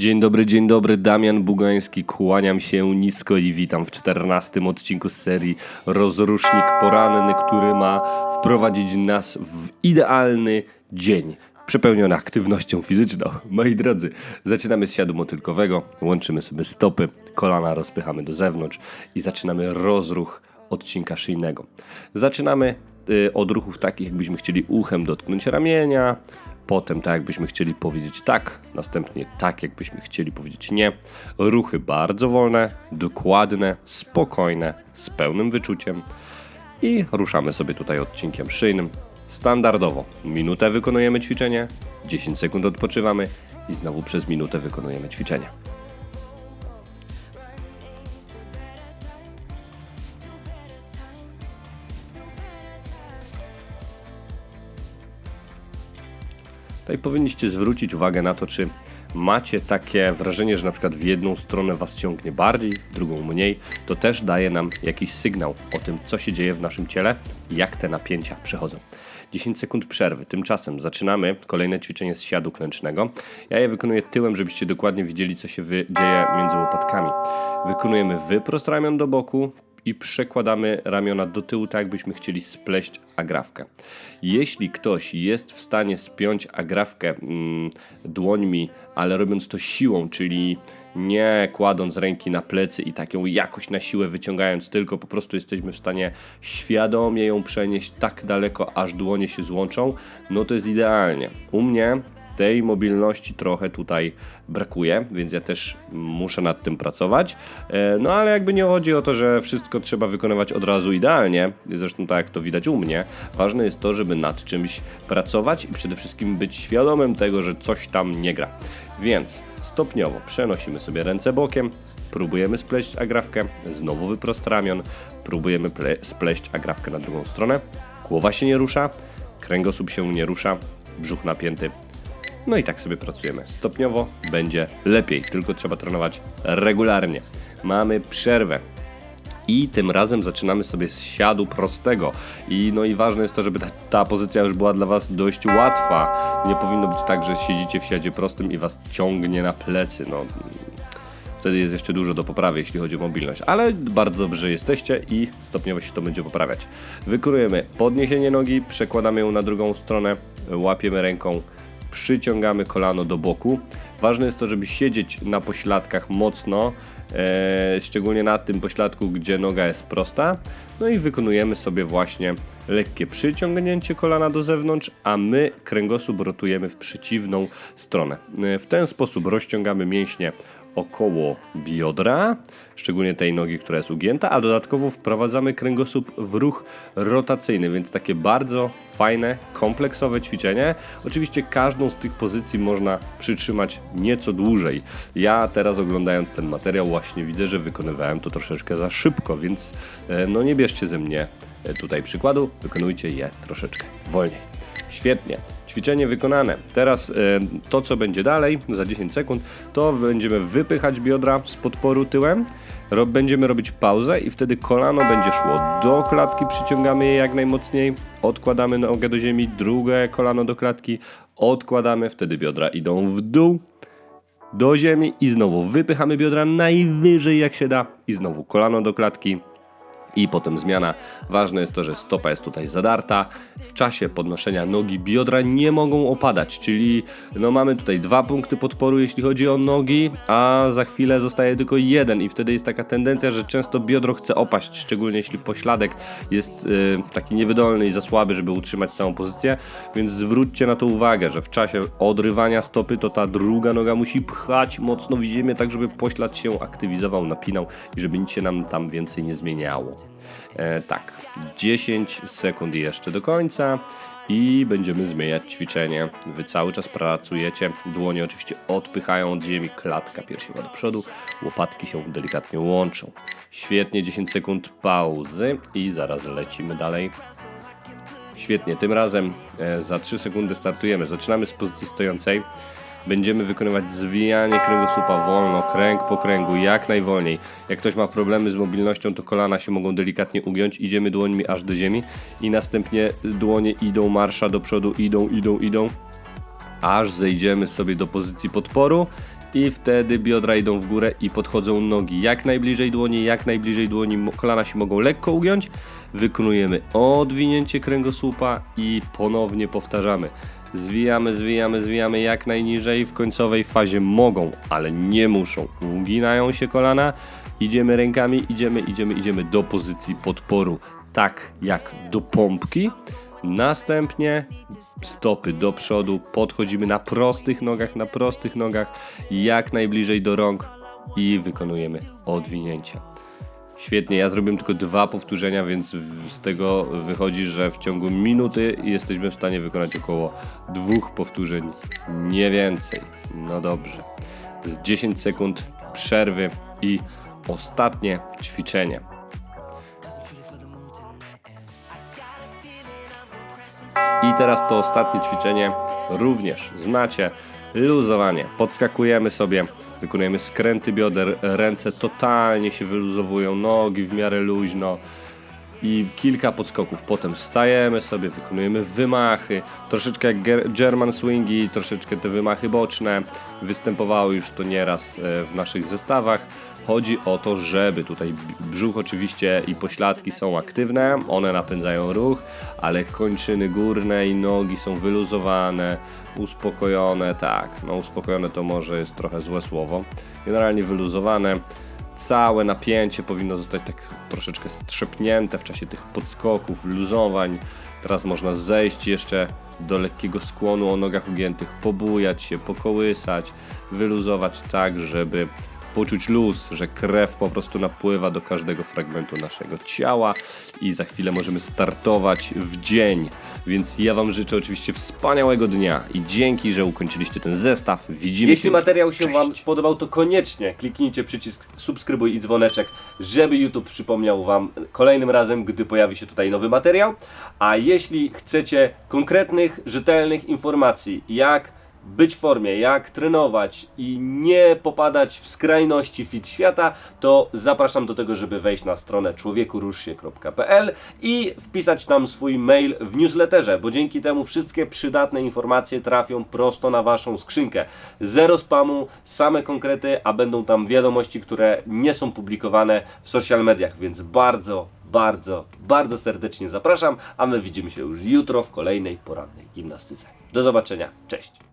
Dzień dobry, dzień dobry, Damian Bugański, kłaniam się nisko i witam w 14 odcinku z serii Rozrusznik Poranny, który ma wprowadzić nas w idealny dzień. Przepełniony aktywnością fizyczną. Moi drodzy, zaczynamy z siadu motylkowego, łączymy sobie stopy, kolana rozpychamy do zewnątrz i zaczynamy rozruch odcinka szyjnego. Zaczynamy y, od ruchów takich, jakbyśmy chcieli uchem dotknąć ramienia, Potem tak jakbyśmy chcieli powiedzieć tak, następnie tak jakbyśmy chcieli powiedzieć nie. Ruchy bardzo wolne, dokładne, spokojne, z pełnym wyczuciem. I ruszamy sobie tutaj odcinkiem szyjnym. Standardowo minutę wykonujemy ćwiczenie, 10 sekund odpoczywamy i znowu przez minutę wykonujemy ćwiczenie. Tutaj powinniście zwrócić uwagę na to, czy macie takie wrażenie, że na przykład w jedną stronę was ciągnie bardziej, w drugą mniej, to też daje nam jakiś sygnał o tym, co się dzieje w naszym ciele jak te napięcia przechodzą. 10 sekund przerwy. Tymczasem zaczynamy kolejne ćwiczenie z siadu klęcznego. Ja je wykonuję tyłem, żebyście dokładnie widzieli, co się dzieje między łopatkami. Wykonujemy wyprost ramion do boku, i przekładamy ramiona do tyłu, tak jakbyśmy chcieli spleść agrawkę. Jeśli ktoś jest w stanie spiąć agrawkę mm, dłońmi, ale robiąc to siłą, czyli nie kładąc ręki na plecy i tak ją jakoś na siłę wyciągając, tylko po prostu jesteśmy w stanie świadomie ją przenieść tak daleko, aż dłonie się złączą, no to jest idealnie. U mnie tej mobilności trochę tutaj brakuje, więc ja też muszę nad tym pracować. E, no ale jakby nie chodzi o to, że wszystko trzeba wykonywać od razu idealnie, zresztą tak jak to widać u mnie, ważne jest to, żeby nad czymś pracować i przede wszystkim być świadomym tego, że coś tam nie gra. Więc stopniowo przenosimy sobie ręce bokiem, próbujemy spleść agrawkę, znowu wyprost ramion, próbujemy spleść agrawkę na drugą stronę, głowa się nie rusza, kręgosłup się nie rusza, brzuch napięty, no i tak sobie pracujemy. Stopniowo będzie lepiej, tylko trzeba trenować regularnie. Mamy przerwę. I tym razem zaczynamy sobie z siadu prostego. I no i ważne jest to, żeby ta, ta, pozycja już była dla Was dość łatwa. Nie powinno być tak, że siedzicie w siadzie prostym i Was ciągnie na plecy. No, wtedy jest jeszcze dużo do poprawy, jeśli chodzi o mobilność. Ale bardzo dobrze jesteście i stopniowo się to będzie poprawiać. Wykonujemy podniesienie nogi, przekładamy ją na drugą stronę, łapiemy ręką przyciągamy kolano do boku. Ważne jest to, żeby siedzieć na pośladkach mocno, e, szczególnie na tym pośladku, gdzie noga jest prosta. No i wykonujemy sobie właśnie lekkie przyciągnięcie kolana do zewnątrz, a my kręgosłup rotujemy w przeciwną stronę. E, w ten sposób rozciągamy mięśnie około biodra, szczególnie tej nogi, która jest ugięta, a dodatkowo wprowadzamy kręgosłup w ruch rotacyjny, więc takie bardzo fajne, kompleksowe ćwiczenie. Oczywiście każdą z tych pozycji można przytrzymać nieco dłużej. Ja teraz oglądając ten materiał właśnie widzę, że wykonywałem to troszeczkę za szybko, więc e, no nie bierzcie ze mnie e, tutaj przykładu, wykonujcie je troszeczkę wolniej. Świetnie. Ćwiczenie wykonane. Teraz e, to, co będzie dalej, za 10 sekund, to będziemy wypychać biodra z podporu tyłem. Będziemy robić pauzę i wtedy kolano będzie szło do klatki, przyciągamy je jak najmocniej, odkładamy nogę do ziemi, drugie kolano do klatki, odkładamy, wtedy biodra idą w dół, do ziemi i znowu wypychamy biodra najwyżej jak się da i znowu kolano do klatki, i potem zmiana. Ważne jest to, że stopa jest tutaj zadarta. W czasie podnoszenia nogi biodra nie mogą opadać, czyli no mamy tutaj dwa punkty podporu, jeśli chodzi o nogi, a za chwilę zostaje tylko jeden i wtedy jest taka tendencja, że często biodro chce opaść, szczególnie jeśli pośladek jest yy, taki niewydolny i za słaby, żeby utrzymać całą pozycję, więc zwróćcie na to uwagę, że w czasie odrywania stopy to ta druga noga musi pchać mocno w ziemię, tak żeby poślad się aktywizował, napinał i żeby nic się nam tam więcej nie zmieniało. E, tak, 10 sekund jeszcze do końca i będziemy zmieniać ćwiczenie. Wy cały czas pracujecie, dłonie oczywiście odpychają od ziemi, klatka piersiowa do przodu, łopatki się delikatnie łączą. Świetnie, 10 sekund pauzy i zaraz lecimy dalej. Świetnie, tym razem e, za 3 sekundy startujemy. Zaczynamy z pozycji stojącej. Będziemy wykonywać zwijanie kręgosłupa wolno, kręg po kręgu, jak najwolniej. Jak ktoś ma problemy z mobilnością, to kolana się mogą delikatnie ugiąć. Idziemy dłońmi aż do ziemi i następnie dłonie idą marsza do przodu, idą, idą, idą, aż zejdziemy sobie do pozycji podporu I wtedy biodra idą w górę i podchodzą nogi jak najbliżej dłoni, jak najbliżej dłoni, kolana się mogą lekko ugiąć. Wykonujemy odwinięcie kręgosłupa i ponownie powtarzamy. Zwijamy, zwijamy, zwijamy jak najniżej. W końcowej fazie mogą, ale nie muszą. Uginają się kolana. Idziemy rękami, idziemy, idziemy, idziemy do pozycji podporu. Tak jak do pompki. Następnie stopy do przodu, podchodzimy na prostych nogach, na prostych nogach, jak najbliżej do rąk i wykonujemy odwinięcia. Świetnie, ja zrobiłem tylko dwa powtórzenia, więc z tego wychodzi, że w ciągu minuty jesteśmy w stanie wykonać około dwóch powtórzeń, nie więcej. No dobrze. Z 10 sekund przerwy i ostatnie ćwiczenie. I teraz to ostatnie ćwiczenie również znacie. Luzowanie. Podskakujemy sobie, wykonujemy skręty bioder, ręce totalnie się wyluzowują, nogi w miarę luźno i kilka podskoków. Potem stajemy sobie, wykonujemy wymachy, troszeczkę jak ger- German swingi, troszeczkę te wymachy boczne. Występowało już to nieraz e, w naszych zestawach. Chodzi o to, żeby tutaj brzuch oczywiście i pośladki są aktywne, one napędzają ruch, ale kończyny górne i nogi są wyluzowane, uspokojone, tak, no uspokojone to może jest trochę złe słowo. Generalnie wyluzowane, całe napięcie powinno zostać tak troszeczkę strzepnięte w czasie tych podskoków, luzowań. Teraz można zejść jeszcze do lekkiego skłonu o nogach ugiętych, pobujać się, pokołysać, wyluzować tak, żeby poczuć luz, że krew po prostu napływa do każdego fragmentu naszego ciała i za chwilę możemy startować w dzień. Więc ja Wam życzę oczywiście wspaniałego dnia i dzięki, że ukończyliście ten zestaw. Widzimy Jeśli się. materiał się Cześć. Wam spodobał, to koniecznie kliknijcie przycisk subskrybuj i dzwoneczek, żeby YouTube przypomniał Wam kolejnym razem, gdy pojawi się tutaj nowy materiał. A jeśli chcecie konkretnych, rzetelnych informacji, jak być w formie, jak trenować i nie popadać w skrajności fit świata, to zapraszam do tego, żeby wejść na stronę człowiekoruszsie.pl i wpisać tam swój mail w newsletterze, bo dzięki temu wszystkie przydatne informacje trafią prosto na Waszą skrzynkę. Zero spamu, same konkrety, a będą tam wiadomości, które nie są publikowane w social mediach, więc bardzo, bardzo, bardzo serdecznie zapraszam, a my widzimy się już jutro w kolejnej porannej gimnastyce. Do zobaczenia, cześć!